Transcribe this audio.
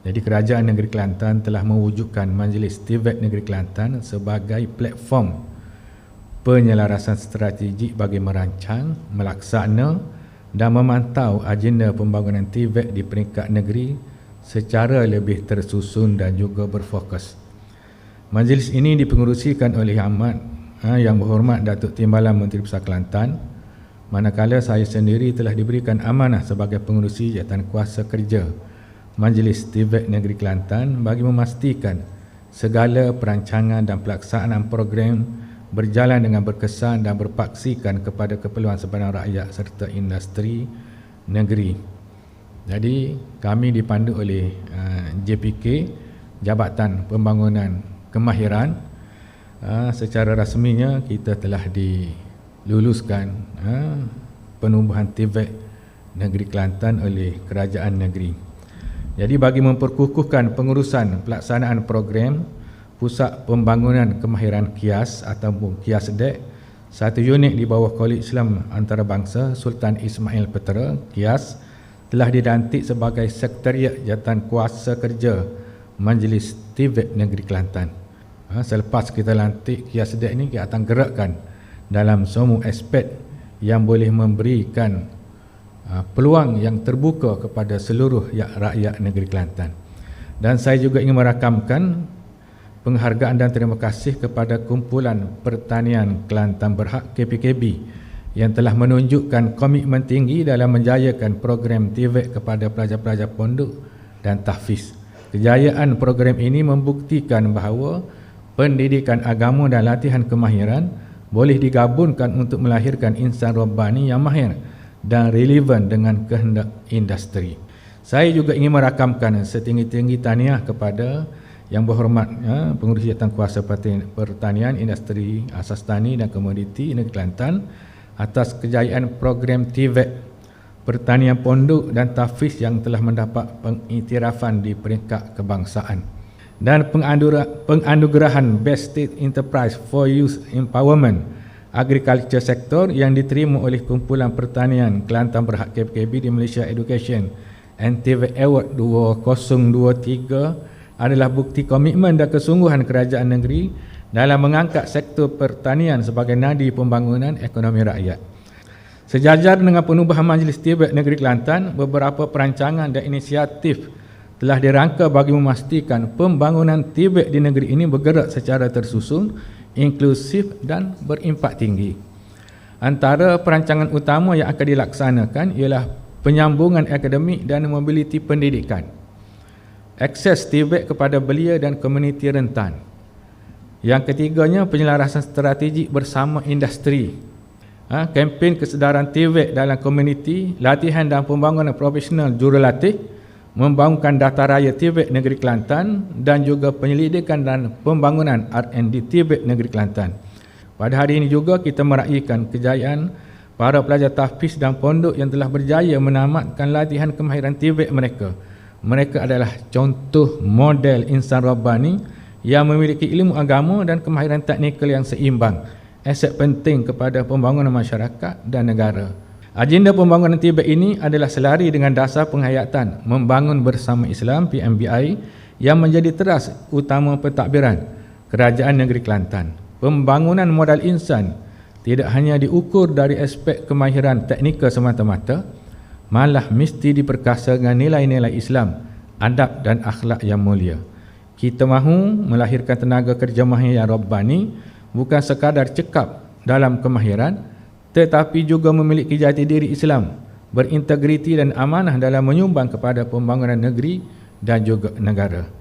Jadi Kerajaan Negeri Kelantan telah mewujudkan Majlis TVET Negeri Kelantan sebagai platform penyelarasan strategi bagi merancang, melaksana dan memantau agenda pembangunan TVET di peringkat negeri secara lebih tersusun dan juga berfokus. Majlis ini dipengerusikan oleh Ahmad ha, yang berhormat Datuk Timbalan Menteri Besar Kelantan manakala saya sendiri telah diberikan amanah sebagai pengurusi jawatan kuasa kerja Majlis TVET Negeri Kelantan bagi memastikan segala perancangan dan pelaksanaan program berjalan dengan berkesan dan berpaksikan kepada keperluan sebenar rakyat serta industri negeri. Jadi kami dipandu oleh uh, JPK Jabatan Pembangunan Kemahiran uh, secara rasminya kita telah diluluskan uh, penubuhan TVET Negeri Kelantan oleh Kerajaan Negeri. Jadi bagi memperkukuhkan pengurusan pelaksanaan program Pusat Pembangunan Kemahiran Kias ataupun Kias DEK satu unit di bawah Kolej Islam Antarabangsa Sultan Ismail Petera Kias telah dilantik sebagai Sekretariat Jatan Kuasa Kerja Majlis TVET Negeri Kelantan. Ha, selepas kita lantik Kias DEK ini kita akan gerakkan dalam semua aspek yang boleh memberikan peluang yang terbuka kepada seluruh rakyat negeri Kelantan. Dan saya juga ingin merakamkan penghargaan dan terima kasih kepada Kumpulan Pertanian Kelantan Berhak KPKB yang telah menunjukkan komitmen tinggi dalam menjayakan program TVET kepada pelajar-pelajar pondok dan tahfiz. Kejayaan program ini membuktikan bahawa pendidikan agama dan latihan kemahiran boleh digabungkan untuk melahirkan insan robbani yang mahir dan relevan dengan kehendak industri. Saya juga ingin merakamkan setinggi-tinggi tahniah kepada yang berhormat ya, pengurusi jawatan kuasa pertanian, industri asas tani dan komoditi negeri Kelantan atas kejayaan program TVET pertanian pondok dan tafiz yang telah mendapat pengiktirafan di peringkat kebangsaan dan penganugerahan Best State Enterprise for Youth Empowerment agriculture sector yang diterima oleh Kumpulan Pertanian Kelantan Berhak KPKB di Malaysia Education and TV Award 2023 adalah bukti komitmen dan kesungguhan kerajaan negeri dalam mengangkat sektor pertanian sebagai nadi pembangunan ekonomi rakyat. Sejajar dengan penubuhan Majlis Tibet Negeri Kelantan, beberapa perancangan dan inisiatif telah dirangka bagi memastikan pembangunan Tibet di negeri ini bergerak secara tersusun inklusif dan berimpak tinggi. Antara perancangan utama yang akan dilaksanakan ialah penyambungan akademik dan mobiliti pendidikan. Akses Tibet kepada belia dan komuniti rentan. Yang ketiganya penyelarasan strategi bersama industri. Ha, kempen kesedaran Tibet dalam komuniti, latihan dan pembangunan profesional jurulatih membangunkan data raya Tibet Negeri Kelantan dan juga penyelidikan dan pembangunan R&D Tibet Negeri Kelantan. Pada hari ini juga kita meraihkan kejayaan para pelajar tahfiz dan pondok yang telah berjaya menamatkan latihan kemahiran Tibet mereka. Mereka adalah contoh model insan Rabbani yang memiliki ilmu agama dan kemahiran teknikal yang seimbang. Aset penting kepada pembangunan masyarakat dan negara. Agenda pembangunan Tibet ini adalah selari dengan dasar penghayatan membangun bersama Islam PMBI yang menjadi teras utama pentadbiran Kerajaan Negeri Kelantan. Pembangunan modal insan tidak hanya diukur dari aspek kemahiran teknikal semata-mata, malah mesti diperkasa dengan nilai-nilai Islam, adab dan akhlak yang mulia. Kita mahu melahirkan tenaga kerja mahir yang Rabbani bukan sekadar cekap dalam kemahiran, tetapi juga memiliki jati diri Islam, berintegriti dan amanah dalam menyumbang kepada pembangunan negeri dan juga negara.